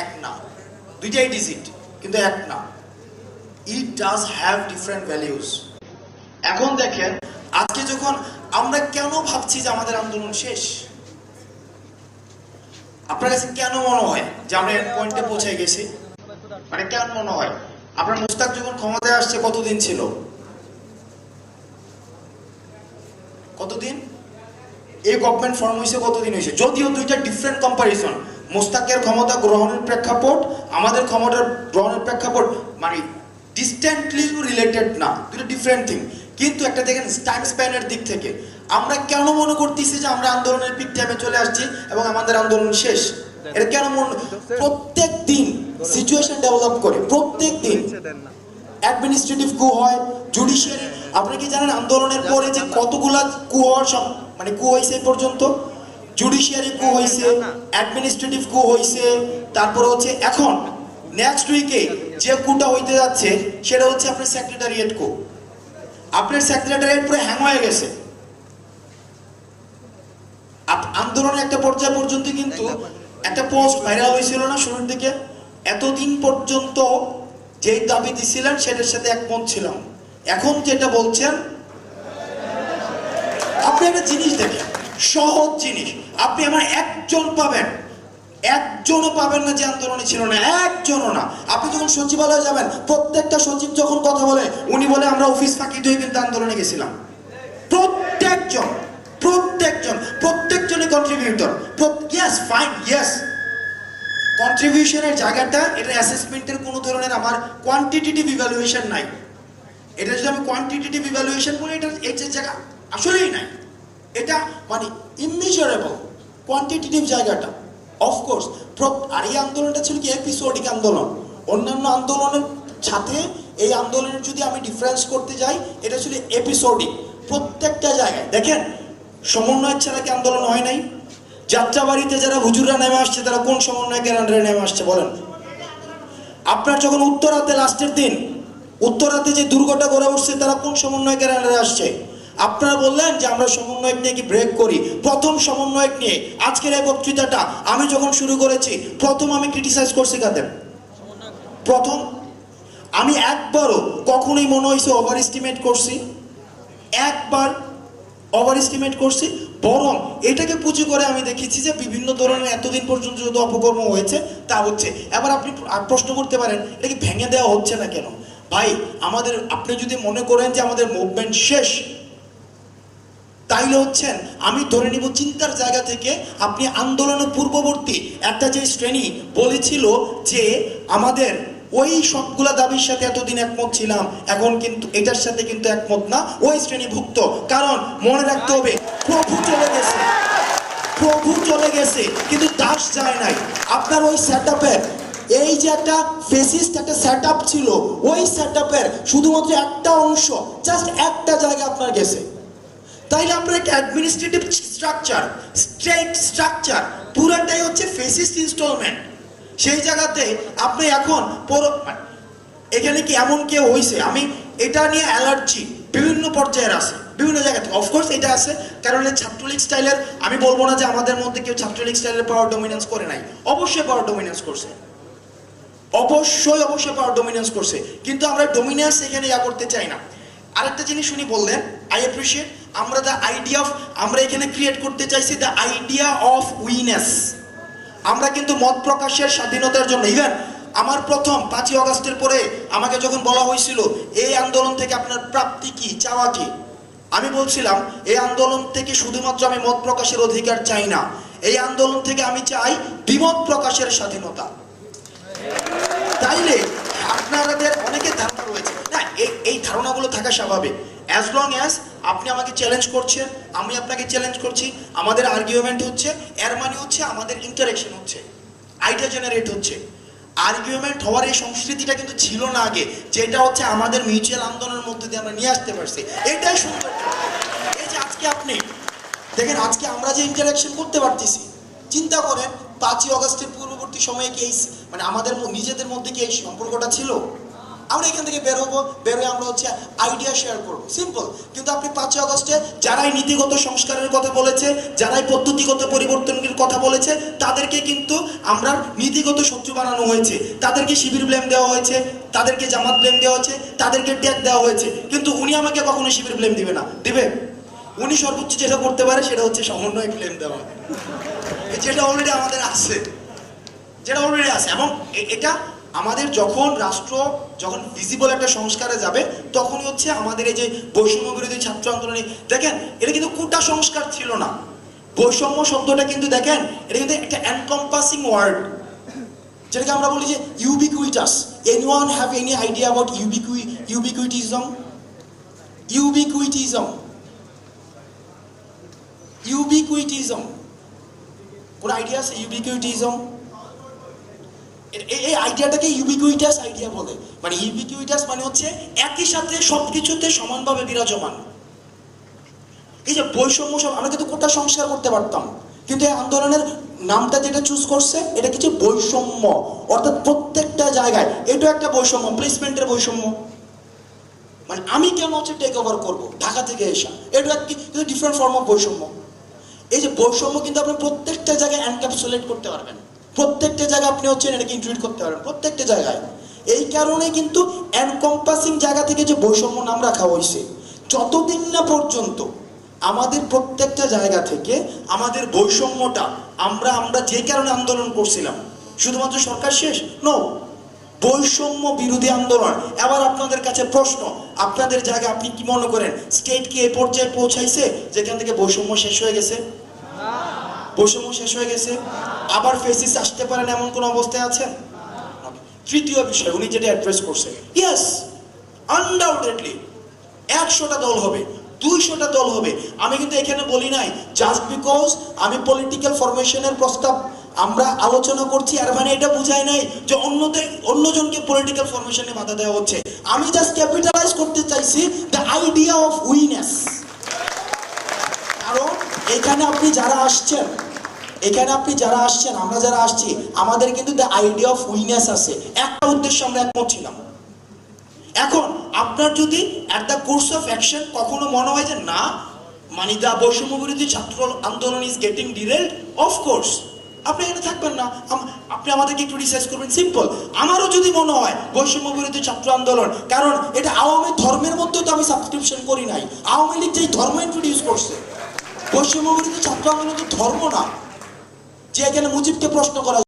এক না। দুইটাই ডিজিট কিন্তু এক না। It does have different values এখন দেখেন, আজকে যখন আমরা কেন ভাবছি যে আমাদের আন্দোলন শেষ? আপনার কাছে কেন মনে হয় যে আমরা এক পয়েন্টে পৌঁছে গেছি? মানে কেন মনে হয়? আপনার মুস্তাক যখন ক্ষমতায় আসছে, কতদিন ছিল? কতদিন? এই গভর্নমেন্ট ফর্ম হয়েছে কতদিন হয়েছে যদিও দুইটা ডিফারেন্ট কম্পারিজন মোস্তাকের ক্ষমতা গ্রহণের প্রেক্ষাপট, আমাদের ক্ষমতা গ্রহণের প্রেক্ষাপট মানে ডিস্ট্যান্টলি রিলেটেড না, দুটো ডিফারেন্ট থিং কিন্তু একটা দেখেন টাইম স্প্যানের দিক থেকে। আমরা কেন মনে করতেছি যে আমরা আন্দোলনের পিক টাইমে চলে আসছি এবং আমাদের আন্দোলন শেষ? এটা কেন মনে প্রত্যেক দিন সিচুয়েশন ডেভেলপ করে, প্রত্যেক দিন। অ্যাডমিনিস্ট্রেটিভ কু হয় জুডিশিয়ারি আপনি কি জানেন আন্দোলনের পরে যে কতগুলা কু হওয়ার মানে কু হয়েছে পর্যন্ত? জুডিশিয়ারি কু হয়েছে অ্যাডমিনিস্ট্রেটিভ কু হয়েছে তারপরে হচ্ছে এখন নেক্সট উইকে যে কুটা হইতে যাচ্ছে সেটা হচ্ছে আপনার সেক্রেটারিয়েট কু। আপনার সেক্রেটারিয়েট পুরো হ্যাং হয়ে গেছে। আন্দোলনের একটা পর্যায় পর্যন্ত কিন্তু একটা পোস্ট ভাইরাল হয়েছিল না শুরুর দিকে? এতদিন পর্যন্ত যেই দাবি দিছিলেন সেটার সাথে একমত ছিলাম। এখন যেটা বলছেন আপনি একটা জিনিস দেখেন। সহজ জিনিস। আপনি আমার একজন পাবেন। একজনও পাবেন না যে আন্দোলনে ছিল না, একজনও না। আপনি যখন সচিবালয়ে যাবেন, প্রত্যেকটা সচিব যখন কথা বলে, উনি বলে, আমরা অফিস ফাঁকি দিয়ে কিন্তু আন্দোলনে গেছিলাম। প্রত্যেকজন প্রত্যেকজন, প্রত্যেকজনই কন্ট্রিবিউটর ইয়েস ফাইন ইয়েস কন্ট্রিবিউশনের জায়গাটা, এটা অ্যাসেসমেন্টের কোনো ধরনের আমার কোয়ান্টিটেটিভ ইভ্যালুয়েশন নাই। এটা যদি আমি কোয়ান্টিটেটিভ ইভ্যালুয়েশন বলি, এটা যে জায়গা আসলেই নাই। এটা মানে ইমেজারেবল কোয়ান্টিটেটিভ জায়গাটা। অফকোর্স আর এই আন্দোলনটা ছিল কি এপিসোডিক আন্দোলন। অন্যান্য আন্দোলনের সাথে এই আন্দোলনের যদি আমি ডিফারেন্স করতে যাই, এটা ছিল এপিসোডিক প্রত্যেকটা জায়গায়। দেখেন, সমন্বয়ের ছাড়া কি আন্দোলন হয় নাই? যাত্রাবাড়িতে যারা হুজুরা নেমে আসছে, তারা কোন সমন্বয়কের আন্ডারে নেমে আসছে বলেন? আপনার যখন উত্তরাতে লাস্টের দিন, উত্তরাতে যে দুর্গটা গড়ে উঠছে, তারা কোন সমন্বয়কের আন্ডারে আসছে? আপনারা বললেন যে আমরা সমন্বয়ক নিয়ে কি ব্রেক করি? প্রথম সমন্বয়ক নিয়ে। আজকের এই বক্তৃতাটা আমি যখন শুরু করেছি, প্রথম আমি ক্রিটিসাইজ করছি কাদের? প্রথম, আমি একবারও কখনোই মনে হয়েছে ওভার এস্টিমেট করছি। একবার ওভার এস্টিমেট করছি। বরং এটাকে পুঁজি করে আমি দেখেছি যে বিভিন্ন ধরনের এতদিন পর্যন্ত যত অপকর্ম হয়েছে, তা হচ্ছে। এবার আপনি প্রশ্ন করতে পারেন, এটা কি ভেঙে দেওয়া হচ্ছে না কেন? ভাই, আমাদের, আপনি যদি মনে করেন যে আমাদের মুভমেন্ট শেষ তাইলে হচ্ছেন আমি ধরে নিব চিন্তার জায়গা থেকে আপনি আন্দোলনের পূর্ববর্তী একটা যে শ্রেণি বলেছিল যে আমাদের ওই সবগুলা দাবির সাথে এতদিন একমত ছিলাম, এখন কিন্তু এটার সাথে কিন্তু একমত না, ওই শ্রেণীভুক্ত। কারণ মনে রাখতে হবে, প্রভু চলে গেছে। প্রভু চলে গেছে, কিন্তু দাস যায় নাই। আপনার ওই সেট এই যে একটা ফেসিস্ট একটা সেট ছিল, ওই সেট শুধুমাত্র একটা অংশ জাস্ট একটা জায়গা আপনার গেছে। তাইলে আপনার একটা অ্যাডমিনিস্ট্রেটিভ স্ট্রাকচার স্ট্রেট স্ট্রাকচার পুরাটাই হচ্ছে ফেসিস্ট ইনস্টলমেন্ট সেই জায়গাতে আপনি এখন এখানে কি এমন কেউ হয়েছে আমি এটা নিয়ে অ্যালার্জি বিভিন্ন পর্যায়ের আছে, বিভিন্ন জায়গাতে। অফকোর্স এটা আছে, কারণ এই ছাত্রলীগ স্টাইলের আমি বলব না যে আমাদের মধ্যে কেউ ছাত্রলীগ স্টাইলের পাওয়ার ডমিনেন্স করে নাই। অবশ্যই পাওয়ার ডমিনেন্স করছে। অবশ্যই অবশ্যই পাওয়ার ডমিনেন্স করছে। কিন্তু আমরা ডমিনেন্স এখানে ইয়া করতে চাই না। আরেকটা জিনিস উনি বললেন আই অ্যাপ্রিসিয়েট আমরা দ্য আইডিয়া অফ আমরা এখানে ক্রিয়েট করতে চাইছি দ্য আইডিয়া অফ উইনেস। আমরা কিন্তু মত প্রকাশের স্বাধীনতার জন্য ইভেন আমার প্রথম পাঁচই অগস্টের পরে আমাকে যখন বলা হয়েছিল, এই আন্দোলন থেকে আপনার প্রাপ্তি কি, চাওয়া কি? আমি বলছিলাম, এই আন্দোলন থেকে শুধুমাত্র আমি মত প্রকাশের অধিকার চাই না, এই আন্দোলন থেকে আমি চাই বিমত প্রকাশের স্বাধীনতা। তাইলে আপনাদের অনেকে ধারণা রয়েছে। না, এই এই ধারণাগুলো থাকা স্বাভাবিক। অ্যাজ লং অ্যাজ আপনি আমাকে চ্যালেঞ্জ করছেন, আমি আপনাকে চ্যালেঞ্জ করছি, আমাদের আর্গুমেন্ট হচ্ছে, এর মানে হচ্ছে আমাদের ইন্টারেকশন হচ্ছে আইডিয়া জেনারেট হচ্ছে। আর্গুমেন্ট হওয়ার এই সংস্কৃতিটা কিন্তু ছিল না আগে, যেটা হচ্ছে আমাদের মিউচুয়াল আন্দোলনের মধ্যে দিয়ে আমরা নিয়ে আসতে পারছি। এটাই সুন্দর। এই যে আজকে আপনি, দেখেন আজকে আমরা যে ইন্টারাকশন করতে পারতেছি, চিন্তা করেন পাঁচই অগস্টের পূর্ববর্তী সময়ে কি এই মানে আমাদের নিজেদের মধ্যে কি এই সম্পর্কটা ছিল? আমরা এখান থেকে বের হব বেরোয় আমরা হচ্ছে আইডিয়া শেয়ার করব। সিম্পল কিন্তু আপনি পাঁচই আগস্টে যারাই নীতিগত সংস্কারের কথা বলেছে, যারাই পদ্ধতিগত পরিবর্তনের কথা বলেছে, তাদেরকে কিন্তু আমরা নীতিগত শত্রু বানানো হয়েছে। তাদেরকে শিবির ব্লেম দেওয়া হয়েছে, তাদেরকে জামাত ব্লেম দেওয়া হয়েছে, তাদেরকে ট্যাগ দেওয়া হয়েছে। কিন্তু উনি আমাকে কখনো শিবির ব্লেম দিবে না। দিবে? উনি সর্বোচ্চ যেটা করতে পারে সেটা হচ্ছে সমন্বয় ব্লেম দেওয়া। যেটা অলরেডি আমাদের আছে। যেটা অলরেডি আছে। এবং এটা আমাদের যখন রাষ্ট্র যখন ভিজিবল একটা সংস্কারে যাবে, তখনই হচ্ছে আমাদের এই যে বৈষম্য বিরোধী ছাত্র আন্দোলনে, দেখেন, এটা কিন্তু কোটা সংস্কার ছিল না। বৈষম্য শব্দটা কিন্তু দেখেন, এটা কিন্তু একটা এনকম্পাসিং ওয়ার্ড যেটাকে আমরা বলি যে ubiquitous anyone have any idea about ubiqui ubiquitism ubiquitism ubiquitism কোন আইডিয়া আছে? ইউবিকুইটিজম এই আইডিয়াটাকে ইউবিকুইটাস আইডিয়া বলে। মানে ইউবিকুইটাস মানে হচ্ছে একই সাথে সবকিছুতে সমানভাবে বিরাজমান। এই যে বৈষম্য সব আমরা কিন্তু কোটা সংস্কার করতে পারতাম, কিন্তু এই আন্দোলনের নামটা যেটা চুজ করছে, এটা কিছু বৈষম্য? অর্থাৎ প্রত্যেকটা জায়গায় এটা একটা বৈষম্য প্লেসমেন্টের বৈষম্য। মানে আমি কেন হচ্ছে টেক ওভার করব? ঢাকা থেকে এসা। এটা কিন্তু ডিফারেন্ট ফর্ম অফ বৈষম্য। এই যে বৈষম্য কিন্তু আপনি প্রত্যেকটা জায়গায় এনক্যাপসুলেট করতে পারবেন। প্রত্যেকটা জায়গায় আপনি হচ্ছেন এটাকে ইনক্লুড করতে পারেন, প্রত্যেকটা জায়গায়। এই কারণে কিন্তু এনকম্পাসিং জায়গা থেকে যে বৈষম্য নাম রাখা হয়েছে যতদিন না পর্যন্ত আমাদের প্রত্যেকটা জায়গা থেকে আমাদের বৈষম্যটা আমরা আমরা যে কারণে আন্দোলন করছিলাম, শুধুমাত্র সরকার শেষ? নো বৈষম্য বিরোধী আন্দোলন। এবার আপনাদের কাছে প্রশ্ন, আপনাদের জায়গায় আপনি কি মনে করেন? স্টেট কি এই পর্যায়ে পৌঁছাইছে, যেখান থেকে বৈষম্য শেষ হয়ে গেছে? বৈষম্য শেষ হয়ে গেছে? আবার ফেসিস আসতে পারেন এমন কোন অবস্থায় আছেন? তৃতীয় বিষয়, উনি যেটা অ্যাড্রেস করছে ইয়েস আনডাউটেডলি একশোটা দল হবে, দুইশোটা দল হবে। আমি কিন্তু এখানে বলি নাই জাস্ট বিকজ আমি পলিটিক্যাল ফরমেশনের প্রস্তাব আমরা আলোচনা করছি আর মানে এটা বুঝাই নাই যে অন্যদের, অন্যজনকে পলিটিক্যাল ফরমেশনে বাধা দেওয়া হচ্ছে। আমি জাস্ট ক্যাপিটালাইজ করতে চাইছি দ্য আইডিয়া অফ উইনেস কারণ এখানে আপনি যারা আসছেন এখানে আপনি যারা আসছেন, আমরা যারা আসছি, আমাদের কিন্তু দ্য আইডিয়া অফ উইনেস আছে। একটা উদ্দেশ্য আমরা একমত ছিলাম। এখন, আপনার যদি at the course of action কখনো মনে হয় যে, না মানে দা বৈষম্য বিরোধী ছাত্র আন্দোলন ইজ গেটিং ডিরেল্ড অফকোর্স আপনি এখানে থাকবেন না। আপনি আমাদেরকে একটু রিসার্চ করবেন। সিম্পল আমারও যদি মনে হয় বৈষম্য বিরোধী ছাত্র আন্দোলন, কারণ এটা আওয়ামী ধর্মের মধ্যে তো আমি সাবস্ক্রিপশন করি নাই। আওয়ামী লীগ যেই ধর্ম ইন্ট্রোডিউস করছে, বৈষম্য বিরোধী ছাত্র আন্দোলন তো ধর্ম না। যে এখানে মুজিবকে প্রশ্ন করা